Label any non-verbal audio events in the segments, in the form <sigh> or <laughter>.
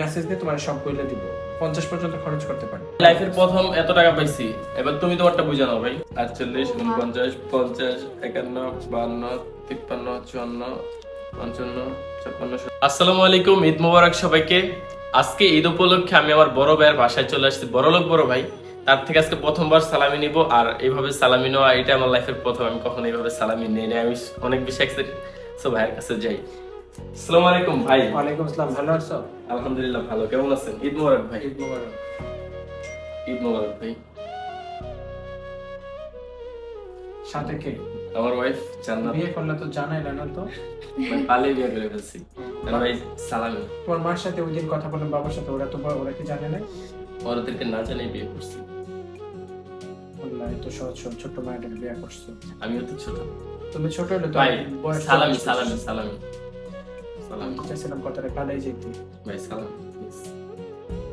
Message দিয়ে তোমার সব বইলে দিব। পঞ্চাশ পর্যন্ত খরচ করতে পারি। লাইফের প্রথম এত টাকা পাইছি। এবার তুমি তোমারটা বুঝে নাও ভাই। আটচল্লিশ উনপঞ্চাশ পঞ্চাশ, একান্ন, বান্ন, তিপ্পান্ন, চুয়ান্ন, পঞ্চান্ন, ছাপ্পান্ন আসসালামু আলাইকুম, ঈদ মোবারক সবাইকে। আজকে ঈদ উপলক্ষে আমি আমার বড় ভাইয়ের বাসায় চলে আসছি। বড় লোক, বড় ভাই। তার থেকে আজকে প্রথমবার সালামি নিব। আর এইভাবে সালামি নেওয়া, এটা আমার লাইফের প্রথম। আমি কখনো এইভাবে সালামি নাই আমি অনেক বেশি এক্সাইটেড সো ভাইয়ের কাছে যাই। আসসালামু আলাইকুম ভাই। ওয়ালাইকুম আসসালাম ভালো আছো? আলহামদুলিল্লাহ ভালো কেমন আছেন? ঈদ মোবারক ভাই। ঈদ মোবারক। ঈদ মোবারক ভাই। সাথে কে? আমার ওয়াইফ জান্নাত। বিয়ে করলে তো জানাইলে না তো। মানে পালে বিয়ে করে ফেলছি। ভাই সালামি তোমার মার সাথে ওই দিন কথা বললাম বাবার সাথে ওরা তো বড় ওরা কি জানে না ওদেরকে না জানিয়ে বিয়ে করছি। বললাম তো সহজ সহজ ছোট্ট মায়ের বিয়ে করছ। আমিও তো ছোট। তুমি ছোট হলে তো সালামি সালামি সালামি। আমি চাইছিলাম কথাটা পালাই যেতে ভাই সালাম।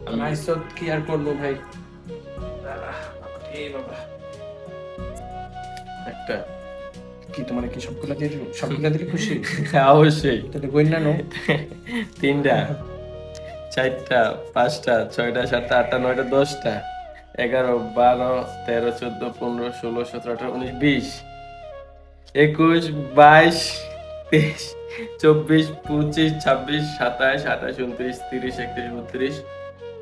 আমি আইসত কি আর করব ভাই? বাবা। একটা কি তোমার কি সবগুলা দিয়ে সবগুলা দিলে খুশি? <laughs> অবশ্যই। তাহলে গইনা নো? <laughs> তিনটা। চারটা পাঁচটা ছয়টা সাতটা আটটা নয়টা দশটা এগারো বারো তেরো চোদ্দ পনেরো ষোলো সতেরো আঠারো উনিশ বিশ একুশ বাইশ তেইশ চব্বিশ পঁচিশ ছাব্বিশ সাতাশ আঠাশ উনত্রিশ তিরিশ একত্রিশ বত্রিশ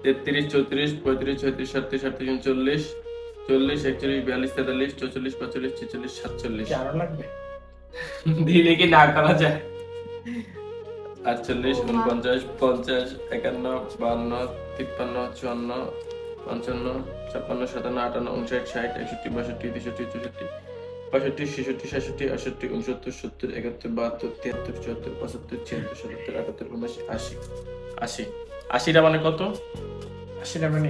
তেত্রিশ চৌত্রিশ পঁয়ত্রিশ ছয়ত্রিশ সাতত্রিশ আটত্রিশ উনচল্লিশ চল্লিশ একচল্লিশ বিয়াল্লিশ তেতাল্লিশ চৌচল্লিশ পঁয়তাল্লিশ ছেচল্লিশ সাতচল্লিশ। লাগবে? দিলে কি না করা যায়? আটচল্লিশ উনপঞ্চাশ পঞ্চাশ একান্ন বান্ন তিপ্পান্ন চুয়ান্ন পঞ্চান্ন ছাপ্পান্ন সাতান্ন আটান্ন উনষাট ষাট একষট্টি বাষট্টি তেষট্টি চৌষট্টি পঁয়ষট্টি ছেষট্টি সাতষট্টি আটষট্টি উনসত্তর সত্তর একাত্তর বাহাত্তর তিয়াত্তর চুয়াত্তর পঁচাত্তর ছিয়াত্তর সাতাত্তর আটাত্তর উনআশি আশি আশি। আশিটা মানে কত? সেটা মানে।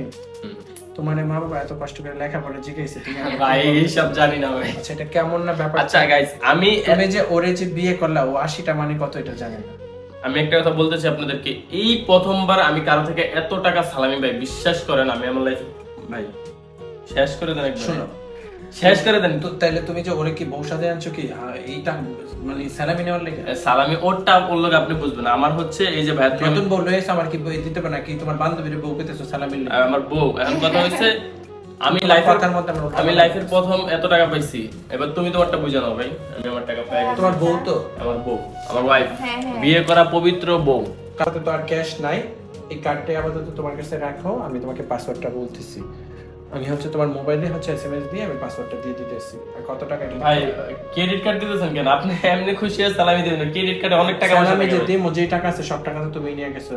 তোমার মা বাবা এত কষ্ট করে লেখাপড়া জিজ্ঞেসে তুমি ভাই এইসব জানি না ভাই। আচ্ছা এটা কেমন না ব্যাপার? আচ্ছা গাইস আমি তুমি যে ওরে যে বিয়ে করলা ও আশিটা মানে কত এটা জানে না। আমি একটা কথা বলতে চাই আপনাদেরকে এই প্রথমবার আমি কারও থেকে এত টাকা সালামি ভাই বিশ্বাস করেন আমি আমার লাইফ ভাই শেষ করে দেন একবার। শোনো শেষ করে দেন। তো তাইলে তুমি যে ওরে কি বউ সাথে আনছো কি? এইটা মানে স্যালামি নেওয়ার লেগে? সালামি ওরটা বলল আপনি বুঝবেন আমার হচ্ছে এই যে ভাই নতুন বউ লয়েছে আমার কি বই দিতে পারে নাকি? তোমার বান্ধবীর বউ পেতেছো স্যালামি লেগে আমার বউ। এখন কথা হচ্ছে আমি লাইফের কথার মধ্যে আমি লাইফের প্রথম এত টাকা পাইছি। এবার তুমি তোমারটা বুঝে নাও ভাই আমি আমার টাকা পাই গেছি। তোমার বউ তো? আমার বউ আমার ওয়াইফ হ্যাঁ, হ্যাঁ। বিয়ে করা পবিত্র বউ। কাছে তো আর ক্যাশ নাই। এই কার্ডটা আপাতত তোমার কাছে রাখো আমি তোমাকে পাসওয়ার্ডটা বলতেছি। আমি হচ্ছে তোমার মোবাইলে হচ্ছে এসএমএস দিয়ে আমি পাসওয়ার্ডটা দিয়ে দিতেছি। আর কত টাকা দিতে ভাই ক্রেডিট কার্ড দিতেছেন কেন? আপনি এমনি খুশি আছে সালামি দিবেন ক্রেডিট কার্ডে অনেক টাকা থাকে যে দিই যে টাকা আছে সব টাকা তো তুমি নিয়ে গেছো।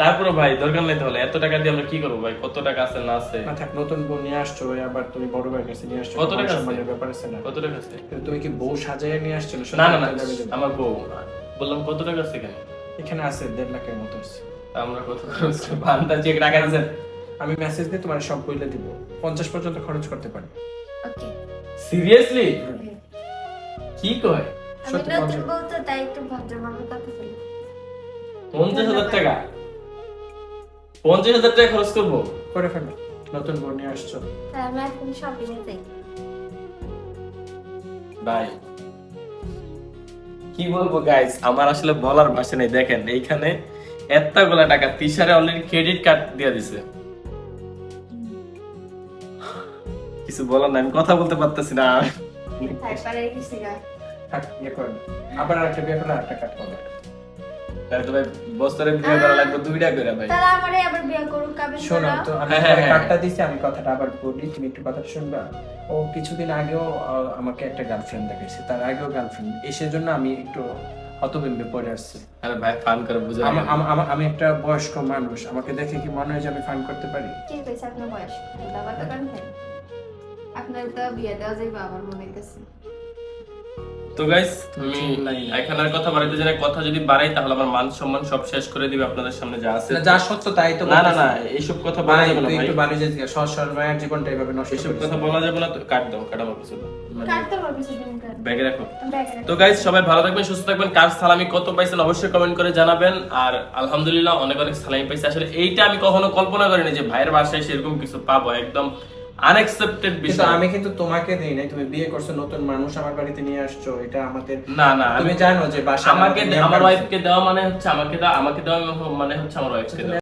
তারপরে ভাই দরকার নাই তাহলে এত টাকা দিয়ে আমরা কি করব ভাই? কত টাকা আছে না আছে? থাক নতুন বউ নিয়ে আসছো ওই আবার তুমি বড় ভাইয়ের কাছে নিয়ে আসছো কত টাকা আছে? ব্যাপার আছে না। কত টাকা আছে? তুমি কি বউ সাজাইয়ে নিয়ে আসছো না না না আমার বউ বললাম কত টাকা আছে এখানে? এখানে আছে দেড় লাখের মতো আছে। আমরা কত খরচ বান্দা চেক টাকা দিয়েছেন আমি মেসেজ দিয়ে তোমার সব বইলে দিব। পঞ্চাশ পর্যন্ত খরচ করতে পারি। ওকে সিরিয়াসলি কি কয়? আমি সত্যি নতুন পঞ্চাশ বউ তো তাই একটু ভদ্রভাবে কথা বলি। পঞ্চাশ হাজার টাকা? পঞ্চাশ হাজার টাকা খরচ করব? করে ফেলো। নতুন বউ নিয়ে আসছো। তাই আমি এখন শপিং এ যাই। ভাই কি বলব গাইস আমার আসলে বলার ভাষা নেই। দেখেন এইখানে এতগুলা টাকা তিসারে অলরেডি ক্রেডিট কার্ড দিয়ে দিছে। কিছু বলার নাই আমি কথা বলতে পারতেছি না। ইয়ে করেন। আবার আরেকটা বিয়ে করলে আরেকটা কাট হবে। তাহলে তো ভাই বছরে বিয়ে করা লাগবে দুইটা করে ভাই। তাহলে আমারে আবার বিয়ে করুক কাবে শোনো তো আমি হ্যাঁ, হ্যাঁ, হ্যাঁ। কার্ডটা দিছি আমি কথাটা আবার বলি তুমি একটু কথা শুনবা। ও কিছুদিন আগেও আমাকে একটা গার্লফ্রেন্ড দেখেছে তার আগেও গার্লফ্রেন্ড এসের জন্য আমি একটু হতবিম্বে পড়ে আসছি। আরে ভাই ফান করে বুঝে আমা- একটা বয়স্ক মানুষ আমাকে দেখে কি মনে হয় যে আমি ফান করতে পারি? কি কইছে আপনার বয়স। বাবা তো কান খাই আপনার তো বিয়ে দেওয়া যাইবে আমার মনে হইতেছে। তো গাইস তুমি চিল্লাই এখানে আর কথা বাড়াইতে জানে কথা যদি বাড়াই তাহলে আমার মান সম্মান সব শেষ করে দিবে আপনাদের সামনে যা আছে। যা সত্য তাই তো না না না এইসব কথা যাবে না ভাই। একটু সহজ সরল মায়ের জীবনটা এভাবে নষ্ট এইসব কথা বলা যাবে না তো কাট দাও কাটা আমার সেদিন কাট। ব্যাগে রাখো। তো গাইজ সবাই ভালো থাকবেন সুস্থ থাকবেন। কার সালামি কত পাইছেন অবশ্যই কমেন্ট করে জানাবেন। আর আলহামদুলিল্লাহ অনেক অনেক সালামি পাইছে। আসলে এইটা আমি কখনো কল্পনা করিনি যে ভাইয়ের বাসায় সেরকম কিছু পাবো। একদম আনএক্সপেক্টেড কিন্তু বিষয়। আমি কিন্তু তোমাকে দেই নাই তুমি বিয়ে করছ নতুন মানুষ আমার বাড়িতে নিয়ে আসছো এটা আমাদের না না তুমি আমি জানো যে বাসা আমাকে আমার ওয়াইফকে দেওয়া মানে হচ্ছে আমাকে দেওয়া আমাকে দেওয়া মানে হচ্ছে আমার ওয়াইফকে দেওয়া।